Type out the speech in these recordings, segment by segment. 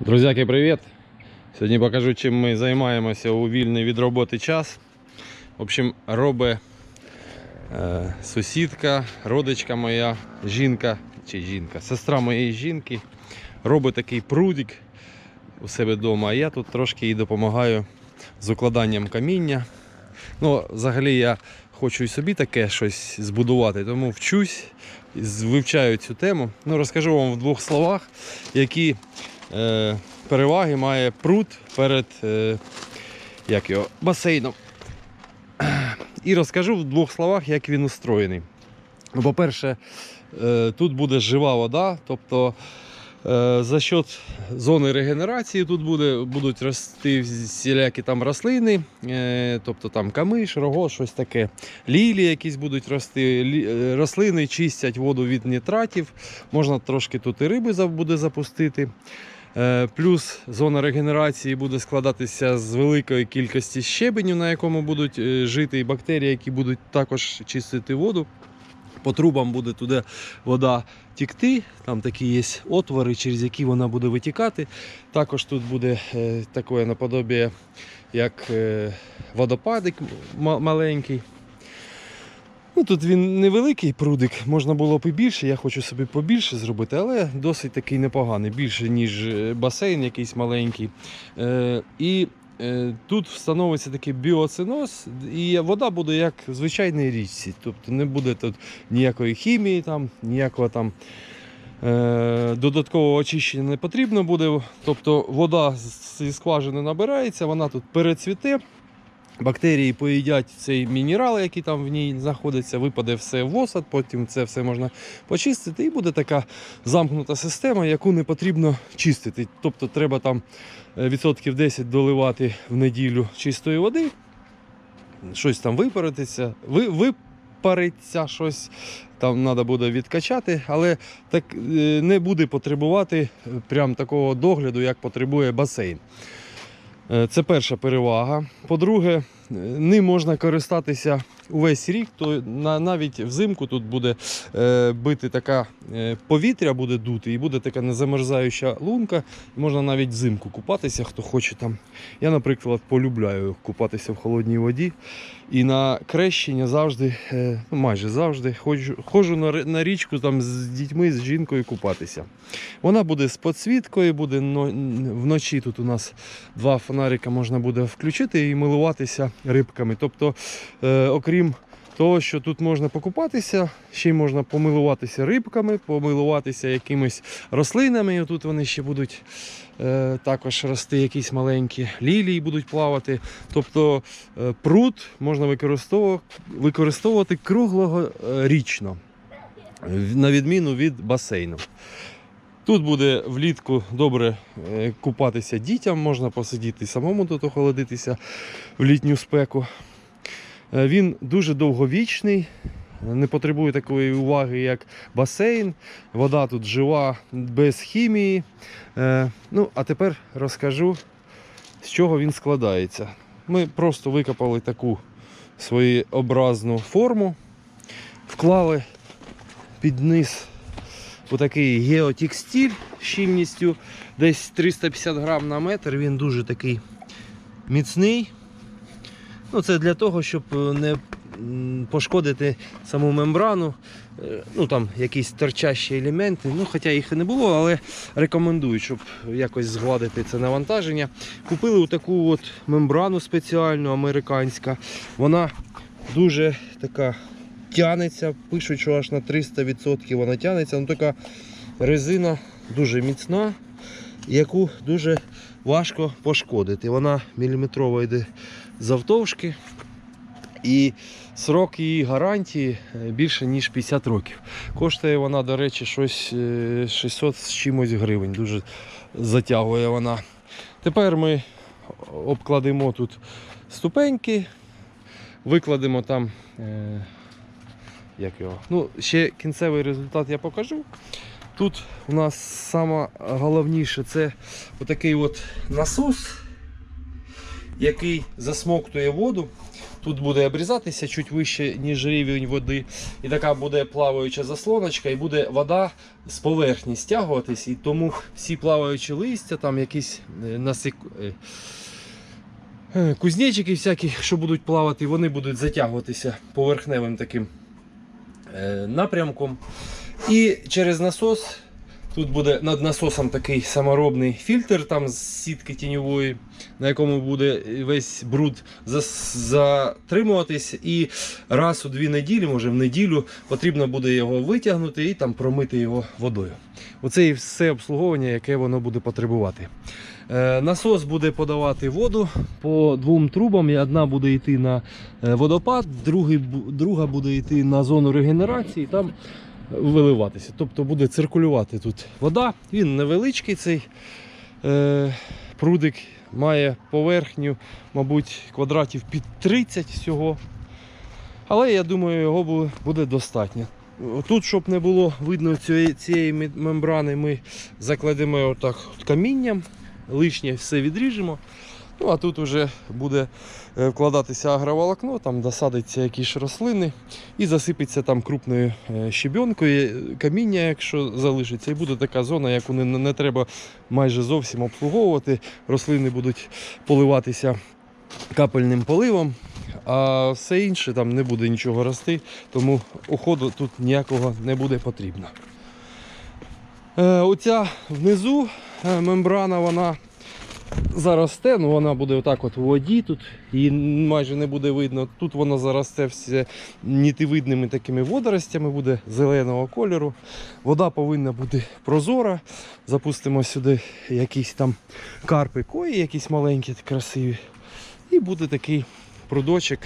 Друзяки, привіт! Сьогодні покажу, чим ми займаємося у вільний від роботи час. В общем, робить е, сусідка, родичка моя, жінка чи жінка, сестра моєї жінки. Робить такий прудик у себе вдома, а я тут трошки їй допомагаю з укладанням каміння. Ну, взагалі я хочу і собі таке щось збудувати, тому вчусь, вивчаю цю тему. Ну, розкажу вам в двох словах, які переваги має пруд перед е, як його, басейном. І розкажу в двох словах, як він устроєний. Ну, По-перше, е, тут буде жива вода, тобто е, за счет зони регенерації тут буде, будуть рости всілякі там рослини, е, тобто там камиш, рого, щось таке. Лілі якісь будуть рости. Е, рослини чистять воду від нітратів. Можна трошки тут і риби буде запустити. Е, Плюс зона регенерації буде складатися з великої кількості щебеню, на якому будуть е, жити і бактерії, які будуть також чистити воду. По трубам буде туди вода тікти, там такі є отвори, через які вона буде витікати. Також тут буде е, таке наподобие, як водопадик маленький. Ну, тут він невеликий прудик, можна було б і більше. Я хочу собі побільше зробити, але досить такий непоганий, більше, ніж е, басейн якийсь маленький. Е, і е, тут встановиться такий біоциноз, і вода буде як в звичайній річці. Тобто не буде тут ніякої хімії, там, ніякого там. е, Додаткового очищення не потрібно буде. Тобто вода зі скважини набирається, вона тут перецвіте. Бактерії поїдять цей мінерал, який там в ній знаходиться, випаде все в осад, потім це все можна почистити, і буде така замкнута система, яку не потрібно чистити. Тобто треба там е, відсотків 10 доливати в неділю чистої води, щось там випаритися, ви, випариться щось. Там треба буде відкачати, але так е, не буде потребувати е, прям такого догляду, як потребує басейн. Е, Це перша перевага. По-друге, е, ним можна користатися увесь рік, то навіть взимку тут буде е, бити така е, повітря, буде дути, і буде така незамерзаюча лунка. Можна навіть взимку купатися, хто хоче там. Я, наприклад, полюбляю купатися в холодній воді. І на крещення завжди, е, ну майже завжди, ходжу, ходжу на, річку там з дітьми, з жінкою купатися. Вона буде з підсвіткою, буде но- вночі тут у нас два фонарика можна буде включити і милуватися рибками. Тобто, е, окрім того, що тут можна покупатися, ще й можна помилуватися рибками, помилуватися якимись рослинами. І тут вони ще будуть е, також рости, якісь маленькі лілії будуть плавати. Тобто е, пруд можна використовувати, використовувати круглорічно, на відміну від басейну. Тут буде влітку добре е, купатися дітям, можна посидіти самому тут охолодитися в літню спеку. Е, Він дуже довговічний, не потребує такої уваги, як басейн. Вода тут жива, без хімії. Е, Ну, а тепер розкажу, з чого він складається. Ми просто викопали таку своєобразну форму, вклали під низ отакий геотекстиль щільністю десь 350 грам на метр. Він дуже такий міцний. Ну, це для того, щоб е, не пошкодити саму мембрану. Е, Ну там якісь торчащі елементи. Ну, хоча їх і не було, але рекомендую, щоб якось згладити це навантаження. Купили таку от мембрану спеціальну, американська. Вона дуже така тянеться. Пишуть, що аж на 300% вона тянеться. Ну така резина дуже міцна, яку дуже важко пошкодити. Вона міліметрова йде завтовшки. І срок її гарантії е, більше ніж 50 років. Коштує вона, до речі, щось е, 600 з чимось гривень. Дуже затягує вона. Тепер ми обкладемо тут ступеньки, викладемо там. Е, як його? Ну, ще кінцевий результат я покажу. Тут у нас саме головніше це отакий от насос, який засмоктує воду. Тут буде обрізатися чуть вище, ніж рівень води. І така буде плаваюча заслоночка, і буде вода з поверхні стягуватись. І тому всі плаваючі листя, там якісь е, насик... е, е, кузнечики всякі, що будуть плавати, вони будуть затягуватися поверхневим таким напрямком. І через насос. Тут буде над насосом такий саморобний фільтр там з сітки тіньової, на якому буде весь бруд затримуватись. І раз у дві неділі, може в неділю, потрібно буде його витягнути і там промити його водою. Оце і все обслуговування, яке воно буде потребувати. Е, Насос буде подавати воду по двом трубам. і Одна буде йти на е, водопад, друга буде йти на зону регенерації. Там виливатися. Тобто буде циркулювати тут вода. Він невеличкий цей е, прудик, має поверхню, мабуть, квадратів під 30 всього. Але я думаю, його буде достатньо. Тут, щоб не було видно цієї, цієї мембрани, ми закладемо отак от камінням, лишнє все відріжемо. Ну, а тут вже буде е, вкладатися агроволокно, там досадиться якісь рослини і засипеться там крупною е, щебенкою, е, каміння, якщо залишиться, і буде така зона, яку не, не треба майже зовсім обслуговувати. Рослини будуть поливатися капельним поливом, а все інше там не буде нічого рости, тому уходу тут ніякого не буде потрібно. Оця внизу мембрана, вона заросте, ну вона буде отак от у воді, тут її майже не буде видно. Тут вона заросте все нітивидними такими водоростями, буде зеленого кольору. Вода повинна бути прозора. Запустимо сюди якісь там карпи кої, якісь маленькі, красиві. І буде такий прудочок,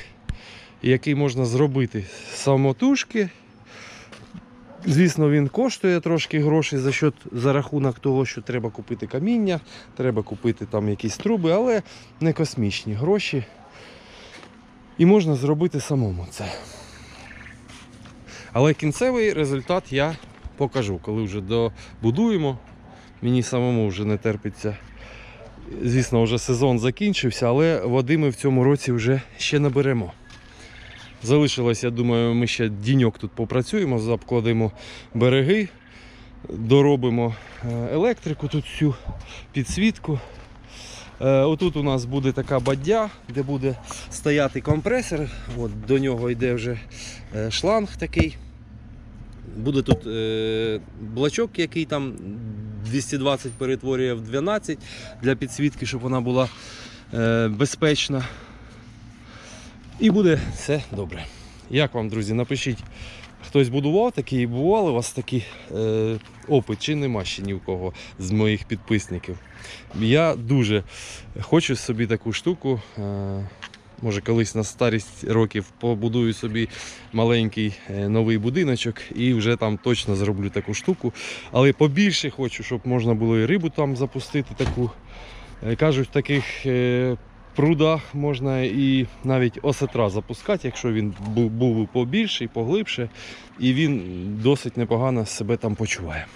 який можна зробити самотужки. Звісно, він коштує трошки грошей за счет, за рахунок того, що треба купити каміння, треба купити там якісь труби, але не космічні гроші. І можна зробити самому це. Але кінцевий результат я покажу, коли вже добудуємо. Мені самому вже не терпиться. Звісно, вже сезон закінчився, але води ми в цьому році вже ще наберемо. Залишилось, я думаю, ми ще діньок тут попрацюємо, закладемо береги, доробимо е, електрику, тут всю підсвітку. Е, Отут у нас буде така баддя, де буде стояти компресор. От, до нього йде вже е, шланг такий. Буде тут е, блачок, який там 220 перетворює в 12 для підсвітки, щоб вона була е, безпечна. І буде все добре. Як вам, друзі, напишіть, хтось будував такі, бували у вас такі е, опит, чи нема ще ні в кого з моїх підписників. Я дуже хочу собі таку штуку. Е, може, колись на старість років побудую собі маленький е, новий будиночок і вже там точно зроблю таку штуку. Але побільше хочу, щоб можна було і рибу там запустити таку. Е, Кажуть, таких е, прудах можна і навіть осетра запускати, якщо він бу- був побільший, поглибше, і він досить непогано себе там почуває.